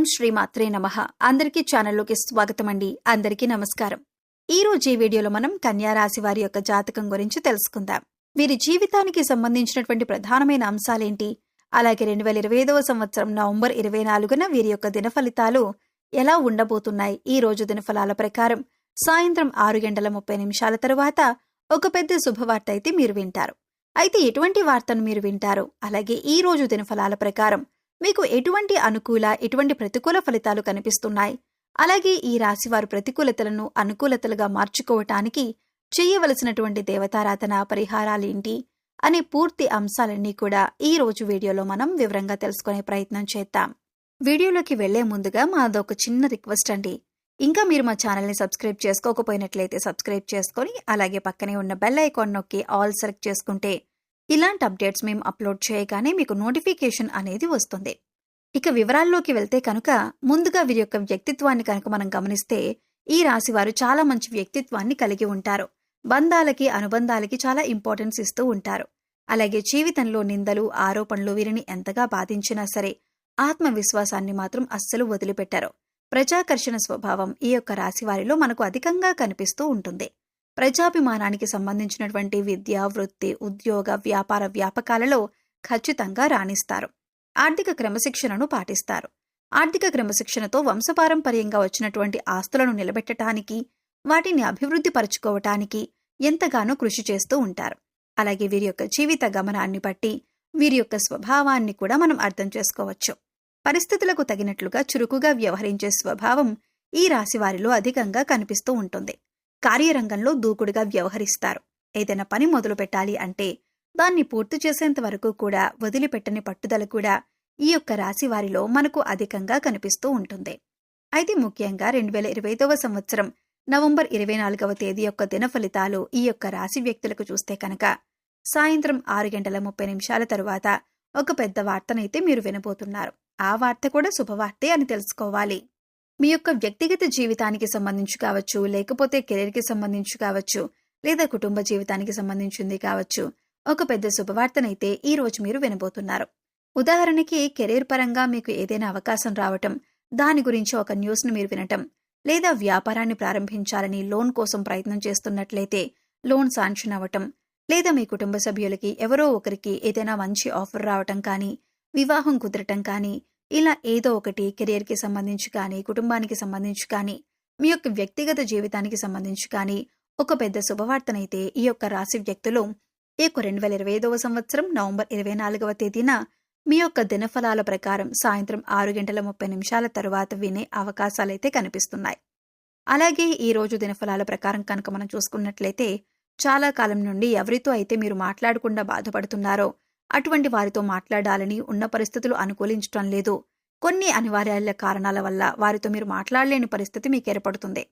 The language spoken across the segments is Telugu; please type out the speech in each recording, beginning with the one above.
ఓం శ్రీ మాత్రే నమ. అందరికీ ఛానల్లోకి స్వాగతం అండి అందరికీ నమస్కారం. ఈ రోజు ఈ వీడియోలో మనం కన్యా రాశి వారి యొక్క జాతకం గురించి తెలుసుకుందాం. వీరి జీవితానికి సంబంధించినటువంటి ప్రధానమైన అంశాలేంటి? అలాగే రెండు వేల ఇరవై ఐదవ సంవత్సరం నవంబర్ ఇరవై నాలుగున వీరి యొక్క దిన ఫలితాలు ఎలా ఉండబోతున్నాయి? ఈ రోజు దినఫలాల ప్రకారం సాయంత్రం ఆరు గంటల ముప్పై నిమిషాల తరువాత ఒక పెద్ద శుభవార్త అయితే మీరు వింటారు. అయితే ఎటువంటి వార్తను మీరు వింటారు? అలాగే ఈ రోజు దినఫలాల ప్రకారం మీకు ఎటువంటి అనుకూల ఎటువంటి ప్రతికూల ఫలితాలు కనిపిస్తున్నాయి? అలాగే ఈ రాశి వారు ప్రతికూలతలను అనుకూలతలుగా మార్చుకోవటానికి చేయవలసినటువంటి దేవతారాధన పరిహారాలేంటి అనే పూర్తి అంశాలన్నీ కూడా ఈ రోజు వీడియోలో మనం వివరంగా తెలుసుకునే ప్రయత్నం చేద్దాం. వీడియోలోకి వెళ్ళే ముందుగా మాదొక చిన్న రిక్వెస్ట్ అండి. ఇంకా మీరు మా ఛానల్ని సబ్స్క్రైబ్ చేసుకోకపోయినట్లయితే సబ్స్క్రైబ్ చేసుకొని అలాగే పక్కనే ఉన్న బెల్ ఐకాన్ నొక్కి ఆల్ సెలెక్ట్ చేసుకుంటే ఇలాంటి అప్డేట్స్ మేము అప్లోడ్ చేయగానే మీకు నోటిఫికేషన్ అనేది వస్తుంది. ఇక వివరాల్లోకి వెళ్తే కనుక ముందుగా వీరి యొక్క వ్యక్తిత్వాన్ని కనుక మనం గమనిస్తే ఈ రాశి వారు చాలా మంచి వ్యక్తిత్వాన్ని కలిగి ఉంటారు. బంధాలకి అనుబంధాలకి చాలా ఇంపార్టెన్స్ ఇస్తూ ఉంటారు. అలాగే జీవితంలో నిందలు ఆరోపణలు వీరిని ఎంతగా బాధించినా సరే ఆత్మవిశ్వాసాన్ని మాత్రం అస్సలు వదిలిపెట్టారు. ప్రజాకర్షణ స్వభావం ఈ యొక్క రాశి వారిలో మనకు అధికంగా కనిపిస్తూ ఉంటుంది. ప్రజాభిమానానికి సంబంధించినటువంటి విద్య వృత్తి ఉద్యోగ వ్యాపార వ్యాపకాలలో ఖచ్చితంగా రాణిస్తారు. ఆర్థిక క్రమశిక్షణను పాటిస్తారు. ఆర్థిక క్రమశిక్షణతో వంశపారంపర్యంగా వచ్చినటువంటి ఆస్తులను నిలబెట్టడానికి వాటిని అభివృద్ధి పరుచుకోవటానికి ఎంతగానో కృషి చేస్తూ ఉంటారు. అలాగే వీరి యొక్క జీవిత గమనాన్ని బట్టి వీరి యొక్క స్వభావాన్ని కూడా మనం అర్థం చేసుకోవచ్చు. పరిస్థితులకు తగినట్లుగా చురుకుగా వ్యవహరించే స్వభావం ఈ రాశి వారిలో అధికంగా కనిపిస్తూ ఉంటుంది. కార్యరంగంలో దూకుడుగా వ్యవహరిస్తారు. ఏదైనా పని మొదలు పెట్టాలి అంటే దాన్ని పూర్తి చేసేంత వరకు కూడా వదిలిపెట్టని పట్టుదల కూడా ఈ యొక్క రాశి వారిలో మనకు అధికంగా కనిపిస్తూ ఉంటుంది. అయితే ముఖ్యంగా రెండు వేల ఇరవై ఐదవ సంవత్సరం నవంబర్ ఇరవై నాలుగవ తేదీ యొక్క దిన ఫలితాలు ఈ యొక్క రాశి వ్యక్తులకు చూస్తే కనుక సాయంత్రం ఆరు గంటల ముప్పై నిమిషాల తరువాత ఒక పెద్ద వార్తనైతే మీరు వినబోతున్నారు. ఆ వార్త కూడా శుభవార్తే అని తెలుసుకోవాలి. మీ యొక్క వ్యక్తిగత జీవితానికి సంబంధించి కావచ్చు లేకపోతే కెరీర్కి సంబంధించి కావచ్చు లేదా కుటుంబ జీవితానికి సంబంధించింది కావచ్చు ఒక పెద్ద శుభవార్తనైతే ఈ రోజు మీరు వినబోతున్నారు. ఉదాహరణకి కెరీర్ పరంగా మీకు ఏదైనా అవకాశం రావటం దాని గురించి ఒక న్యూస్ను మీరు వినటం లేదా వ్యాపారాన్ని ప్రారంభించాలని లోన్ కోసం ప్రయత్నం చేస్తున్నట్లయితే లోన్ శాంక్షన్ అవ్వటం లేదా మీ కుటుంబ సభ్యులకి ఎవరో ఒకరికి ఏదైనా మంచి ఆఫర్ రావటం కానీ వివాహం కుదరటం కానీ ఇలా ఏదో ఒకటి కెరియర్కి సంబంధించి కానీ కుటుంబానికి సంబంధించి కానీ మీ యొక్క వ్యక్తిగత జీవితానికి సంబంధించి కానీ ఒక పెద్ద శుభవార్తనైతే ఈ యొక్క రాశి వ్యక్తులు ఈ యొక్క రెండు వేల ఇరవై ఐదవ సంవత్సరం నవంబర్ ఇరవై నాలుగవ తేదీన మీ యొక్క దినఫలాల ప్రకారం సాయంత్రం ఆరు గంటల ముప్పై నిమిషాల తరువాత వినే అవకాశాలైతే కనిపిస్తున్నాయి. అలాగే ఈ రోజు దినఫలాల ప్రకారం కనుక మనం చూసుకున్నట్లయితే చాలా కాలం నుండి ఎవరితో అయితే మీరు మాట్లాడకుండా బాధపడుతున్నారో అటువంటి వారితో మాట్లాడాలని ఉన్న పరిస్థితులు అనుకూలించటం లేదు. కొన్ని అనివార్యాల కారణాల వల్ల వారితో మీరు మాట్లాడలేని పరిస్థితి మీకు ఏర్పడుతుంది.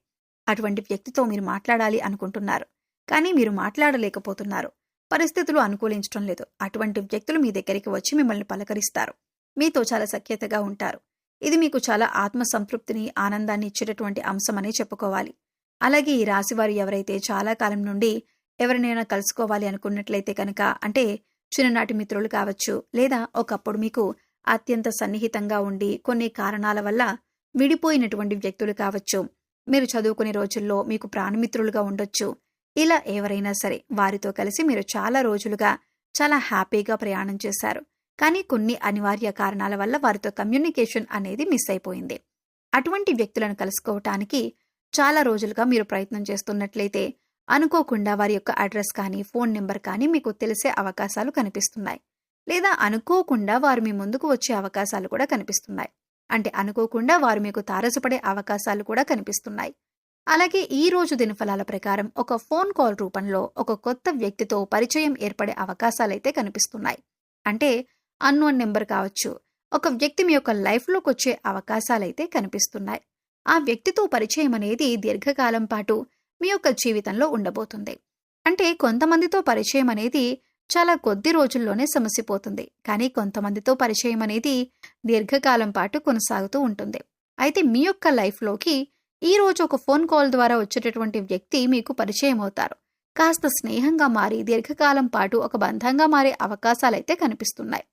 అటువంటి వ్యక్తితో మీరు మాట్లాడాలి అనుకుంటున్నారు. కానీ మీరు మాట్లాడలేకపోతున్నారు. పరిస్థితులు అనుకూలించడం లేదు. అటువంటి వ్యక్తులు మీ దగ్గరికి వచ్చి మిమ్మల్ని పలకరిస్తారు. మీతో చాలా సఖ్యతగా ఉంటారు. ఇది మీకు చాలా ఆత్మ సంతృప్తిని ఆనందాన్ని ఇచ్చేటటువంటి అంశమని చెప్పుకోవాలి. అలాగే ఈ రాశివారు ఎవరైతే చాలా కాలం నుండి ఎవరినైనా కలుసుకోవాలి అనుకున్నట్లయితే కనుక అంటే చిన్ననాటి మిత్రులు కావచ్చు లేదా ఒకప్పుడు మీకు అత్యంత సన్నిహితంగా ఉండి కొన్ని కారణాల వల్ల విడిపోయినటువంటి వ్యక్తులు కావచ్చు. మీరు చదువుకునే రోజుల్లో మీకు ప్రాణమిత్రులుగా ఉండొచ్చు. ఇలా ఎవరైనా సరే వారితో కలిసి మీరు చాలా రోజులుగా చాలా హ్యాపీగా ప్రయాణం చేశారు. కానీ కొన్ని అనివార్య కారణాల వల్ల వారితో కమ్యూనికేషన్ అనేది మిస్ అయిపోయింది. అటువంటి వ్యక్తులను కలుసుకోవటానికి చాలా రోజులుగా మీరు ప్రయత్నం చేస్తున్నట్లయితే అనుకోకుండా వారి యొక్క అడ్రస్ కానీ ఫోన్ నెంబర్ కానీ మీకు తెలిసే అవకాశాలు కనిపిస్తున్నాయి. లేదా అనుకోకుండా వారు మీ ముందుకు వచ్చే అవకాశాలు కూడా కనిపిస్తున్నాయి. అంటే అనుకోకుండా వారు మీకు తారసపడే అవకాశాలు కూడా కనిపిస్తున్నాయి. అలాగే ఈ రోజు దినఫలాల ప్రకారం ఒక ఫోన్ కాల్ రూపంలో ఒక కొత్త వ్యక్తితో పరిచయం ఏర్పడే అవకాశాలైతే కనిపిస్తున్నాయి. అంటే అన్నోన్ నెంబర్ కావచ్చు ఒక వ్యక్తి మీ యొక్క లైఫ్లోకి వచ్చే అవకాశాలైతే కనిపిస్తున్నాయి. ఆ వ్యక్తితో పరిచయం అనేది దీర్ఘకాలం పాటు మీ యొక్క జీవితంలో ఉండబోతుంది. అంటే కొంతమందితో పరిచయం అనేది చాలా కొద్ది రోజుల్లోనే సమసిపోతుంది కానీ కొంతమందితో పరిచయం అనేది దీర్ఘకాలం పాటు కొనసాగుతూ ఉంటుంది. అయితే మీ యొక్క లైఫ్లోకి ఈ రోజు ఒక ఫోన్ కాల్ ద్వారా వచ్చేటటువంటి వ్యక్తి మీకు పరిచయం అవుతారు. కాస్త స్నేహంగా మారి దీర్ఘకాలం పాటు ఒక బంధంగా మారే అవకాశాలైతే కనిపిస్తున్నాయి.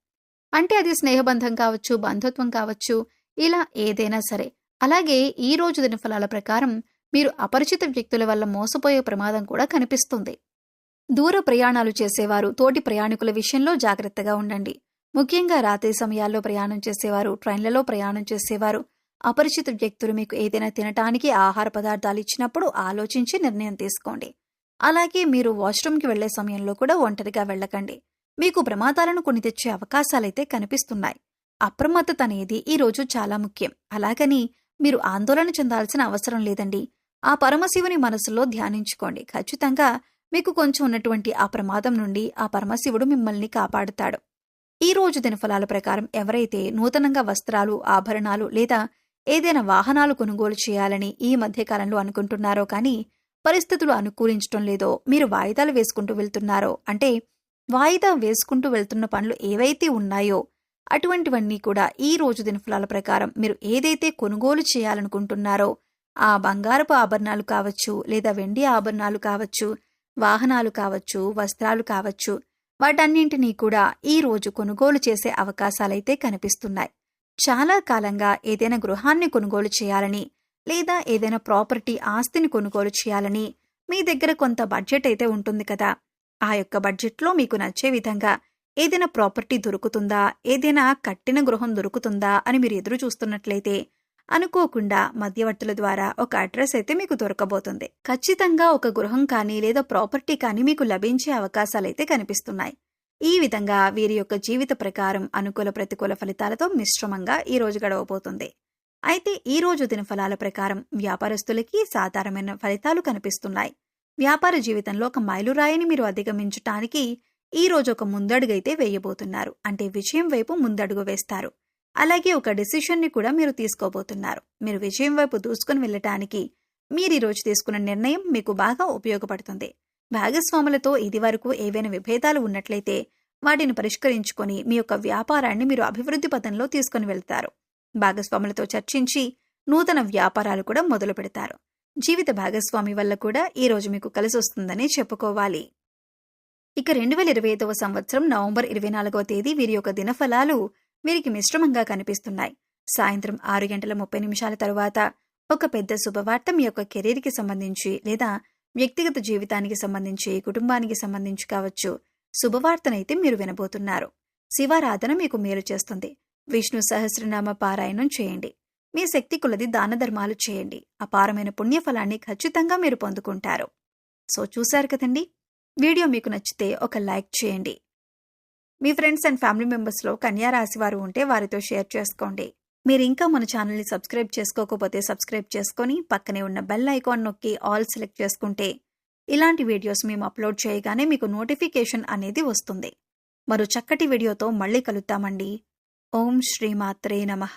అంటే అది స్నేహబంధం కావచ్చు బంధుత్వం కావచ్చు ఇలా ఏదైనా సరే. అలాగే ఈ రోజు దినఫలాల ప్రకారం మీరు అపరిచిత వ్యక్తుల వల్ల మోసపోయే ప్రమాదం కూడా కనిపిస్తుంది. దూర ప్రయాణాలు చేసేవారు తోటి ప్రయాణికుల విషయంలో జాగ్రత్తగా ఉండండి. ముఖ్యంగా రాత్రి సమయాల్లో ప్రయాణం చేసేవారు ట్రైన్లలో ప్రయాణం చేసేవారు. అపరిచిత వ్యక్తులు మీకు ఏదైనా తినటానికి ఆహార పదార్థాలు ఇచ్చినప్పుడు ఆలోచించి నిర్ణయం తీసుకోండి. అలాగే మీరు వాష్రూమ్కి వెళ్ళే సమయంలో కూడా ఒంటరిగా వెళ్ళకండి. మీకు ప్రమాదాలను కొని తెచ్చే అవకాశాలైతే కనిపిస్తున్నాయి. అప్రమత్తత అనేది ఈ రోజు చాలా ముఖ్యం. అలాగని మీరు ఆందోళన చెందాల్సిన అవసరం లేదండి. ఆ పరమశివుని మనసులో ధ్యానించుకోండి. ఖచ్చితంగా మీకు కొంచెం ఉన్నటువంటి ఆ ప్రమాదం నుండి ఆ పరమశివుడు మిమ్మల్ని కాపాడుతాడు. ఈ రోజు దినఫలాల ప్రకారం ఎవరైతే నూతనంగా వస్త్రాలు ఆభరణాలు లేదా ఏదైనా వాహనాలు కొనుగోలు చేయాలని ఈ మధ్యకాలంలో అనుకుంటున్నారో కానీ పరిస్థితులు అనుకూలించడం లేదో మీరు వాయిదాలు వేసుకుంటూ వెళ్తున్నారో అంటే వాయిదా వేసుకుంటూ వెళ్తున్న పనులు ఏవైతే ఉన్నాయో అటువంటివన్నీ కూడా ఈ రోజు దినఫలాల ప్రకారం మీరు ఏదైతే కొనుగోలు చేయాలనుకుంటున్నారో ఆ బంగారపు ఆభరణాలు కావచ్చు లేదా వెండి ఆభరణాలు కావచ్చు వాహనాలు కావచ్చు వస్త్రాలు కావచ్చు వాటన్నింటినీ కూడా ఈ రోజు కొనుగోలు చేసే అవకాశాలైతే కనిపిస్తున్నాయి. చాలా కాలంగా ఏదైనా గృహాన్ని కొనుగోలు చేయాలని లేదా ఏదైనా ప్రాపర్టీ ఆస్తిని కొనుగోలు చేయాలని మీ దగ్గర కొంత బడ్జెట్ అయితే ఉంటుంది కదా. ఆ యొక్క బడ్జెట్లో మీకు నచ్చే విధంగా ఏదైనా ప్రాపర్టీ దొరుకుతుందా ఏదైనా కట్టిన గృహం దొరుకుతుందా అని మీరు ఎదురు చూస్తున్నట్లయితే అనుకోకుండా మధ్యవర్తుల ద్వారా ఒక అడ్రస్ అయితే మీకు దొరకబోతుంది. ఖచ్చితంగా ఒక గృహం కానీ లేదా ప్రాపర్టీ కానీ మీకు లభించే అవకాశాలైతే కనిపిస్తున్నాయి. ఈ విధంగా వీరి యొక్క జీవిత ప్రకారం అనుకూల ప్రతికూల ఫలితాలతో మిశ్రమంగా ఈ రోజు గడవబోతుంది. అయితే ఈ రోజు దినఫలాల ప్రకారం వ్యాపారస్తులకి సాధారణమైన ఫలితాలు కనిపిస్తున్నాయి. వ్యాపార జీవితంలో ఒక మైలురాయిని మీరు అధిగమించటానికి ఈ రోజు ఒక ముందడుగైతే వేయబోతున్నారు. అంటే విజయం వైపు ముందడుగు వేస్తారు. అలాగే ఒక డెసిషన్ని కూడా మీరు తీసుకోబోతున్నారు. మీరు విజయం వైపు దూసుకుని వెళ్ళటానికి మీరు ఈ రోజు తీసుకున్న నిర్ణయం మీకు బాగా ఉపయోగపడుతుంది. భాగస్వాములతో ఇది వరకు ఏవైనా విభేదాలు ఉన్నట్లయితే వాటిని పరిష్కరించుకొని మీ యొక్క వ్యాపారాన్ని మీరు అభివృద్ధి పథంలో తీసుకుని వెళ్తారు. భాగస్వాములతో చర్చించి నూతన వ్యాపారాలు కూడా మొదలు పెడతారు. జీవిత భాగస్వామి వల్ల కూడా ఈ రోజు మీకు కలిసి వస్తుందని చెప్పుకోవాలి. ఇక రెండు వేల ఇరవై ఐదవ సంవత్సరం నవంబర్ ఇరవై నాలుగవ తేదీ వీరి యొక్క దినఫలాలు వీరికి మిశ్రమంగా కనిపిస్తున్నాయి. సాయంత్రం ఆరు గంటల ముప్పై నిమిషాల తరువాత ఒక పెద్ద శుభవార్త మీ యొక్క కెరీర్కి సంబంధించి లేదా వ్యక్తిగత జీవితానికి సంబంధించి కుటుంబానికి సంబంధించి కావచ్చు. శుభవార్తనైతే మీరు వినబోతున్నారు. శివారాధన మీకు మేలు చేస్తుంది. విష్ణు సహస్రనామ పారాయణం చేయండి. మీ శక్తి కొలది దాన ధర్మాలు చేయండి. అపారమైన పుణ్యఫలాన్ని ఖచ్చితంగా మీరు పొందుకుంటారు. సో చూశారు కదండి? వీడియో మీకు నచ్చితే ఒక లైక్ చేయండి. మీ ఫ్రెండ్స్ అండ్ ఫ్యామిలీ మెంబర్స్లో కన్యా రాశి వారు ఉంటే వారితో షేర్ చేసుకోండి. మీరు ఇంకా మన ఛానల్ని సబ్స్క్రైబ్ చేసుకోకపోతే సబ్స్క్రైబ్ చేసుకొని పక్కనే ఉన్న బెల్ ఐకాన్ నొక్కి ఆల్ సెలెక్ట్ చేసుకుంటే ఇలాంటి వీడియోస్ మేము అప్లోడ్ చేయగానే మీకు నోటిఫికేషన్ అనేది వస్తుంది. మరో చక్కటి వీడియోతో మళ్ళీ కలుద్దామండి. ఓం శ్రీమాత్రే నమః.